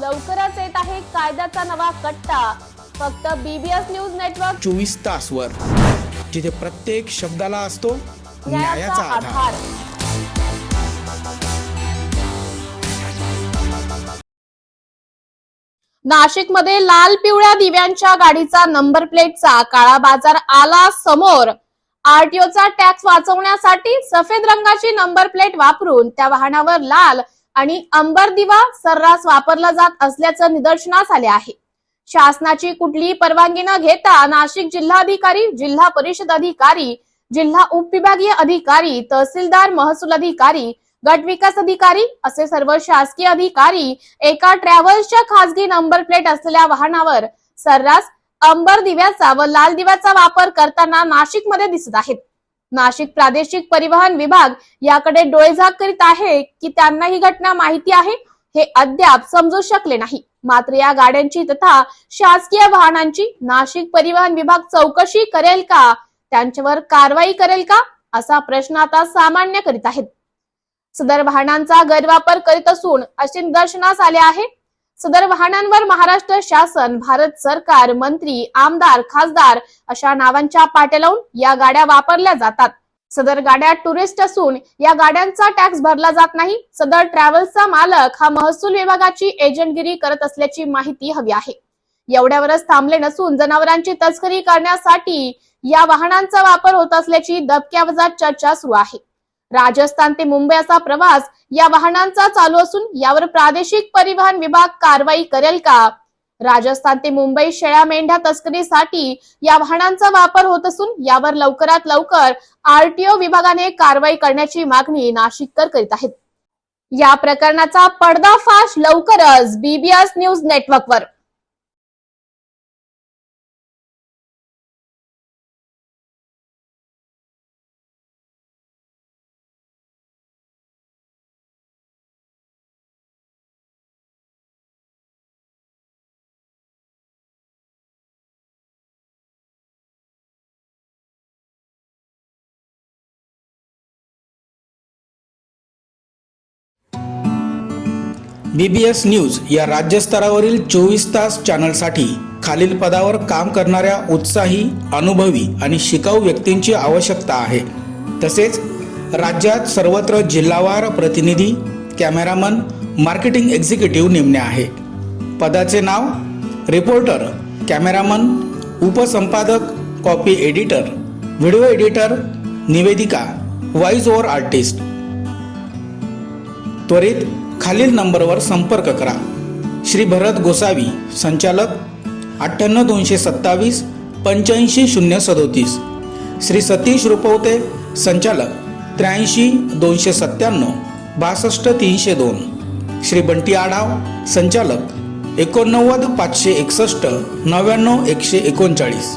लवकरच येत आहे कायद्याचा नवा कट्टा. फक्त बीबीएस न्यूज नेटवर्क चोवीस तासवर. जिथे प्रत्येक शब्दाला असतो न्यायाचा आधार. नाशिकमध्ये लाल पिवळ्या दिव्यांच्या गाडीचा नंबर प्लेटचा काळा बाजार आला समोर. आरटीओचा टॅक्स वाचवण्यासाठी सफेद रंगाची नंबर प्लेट वापरून त्या वाहनावर लाल आणि अंबर दिवा सर्रास वापरला जात असल्याचं निदर्शनास आले आहे. शासनाची कुठलीही परवानगी न घेता नाशिक जिल्हाधिकारी जिल्हा परिषद अधिकारी जिल्हा उपविभागीय अधिकारी तहसीलदार महसूल अधिकारी गट विकास अधिकारी असे सर्व शासकीय अधिकारी एका ट्रॅव्हल्सच्या खासगी नंबर प्लेट असलेल्या वाहनावर सर्रास अंबर दिव्याचा व लाल दिव्याचा वापर करताना नाशिकमध्ये दिसत आहेत. नाशिक प्रादेशिक परिवहन विभाग याकडे डोळेझाक करीत आहे की त्यांना ही घटना माहिती आहे हे अद्याप समजू शकले नाही. मात्र या गाड्यांची तथा शासकीय वाहनांची नाशिक परिवहन विभाग चौकशी करेल का? त्यांच्यावर कारवाई करेल का? असा प्रश्न आता सामान्य करीत आहेत. सदर वाहनांचा गैरवापर करीत असून असे निदर्शनास आले आहे सदर वाहनांवर महाराष्ट्र शासन भारत सरकार मंत्री आमदार खासदार अशा नावांच्या पाट्या लावून या गाड्या वापरल्या जातात. सदर गाड्या टुरिस्ट असून या गाड्यांचा टॅक्स भरला जात नाही. सदर ट्रॅव्हल्सचा मालक हा महसूल विभागाची एजंटगिरी करत असल्याची माहिती हवी आहे. एवढ्यावरच थांबले नसून जनावरांची तस्करी करण्यासाठी या वाहनांचा वापर होत असल्याची दबक्यावजात चर्चा सुरू आहे. राजस्थान ते मुंबई असा प्रवास या वाहनांचा चालू असून यावर प्रादेशिक परिवहन विभाग कारवाई करेल का? राजस्थान ते मुंबई शेळ्या मेंढ्या तस्करीसाठी या वाहनांचा वापर होत असून यावर लवकरात लवकर आरटीओ विभागाने कारवाई करण्याची मागणी नाशिककर करीत आहेत. या प्रकरणाचा पडदाफाश लवकरच बीबीएस न्यूज नेटवर्कवर बी बी एस न्यूज या राज्यस्तरावरील चोवीस तास चॅनलसाठी खालील पदावर काम करणाऱ्या उत्साही अनुभवी आणि शिकाऊ व्यक्तींची आवश्यकता आहे. तसेच राज्यात सर्वत्र जिल्हावार प्रतिनिधी कॅमेरामन मार्केटिंग एक्झिक्युटिव्ह नेमणे आहे. पदाचे नाव रिपोर्टर कॅमेरामन उपसंपादक कॉपी एडिटर व्हिडिओ एडिटर निवेदिका व्हॉइस ओव्हर आर्टिस्ट. त्वरित खालील नंबरवर संपर्क करा. श्री भरत गोसावी संचालक अठ्ठ्याण्णव दोनशे सत्तावीस पंच्याऐंशी शून्य सदोतीस. श्री सतीश रुपवते संचालक त्र्याऐंशी दोनशे सत्त्याण्णव बासष्ट तीनशे दोन. श्री बंटी आढाव संचालक एकोणनव्वद पाचशे एकसष्ट नव्याण्णव एकशे एकोणचाळीस.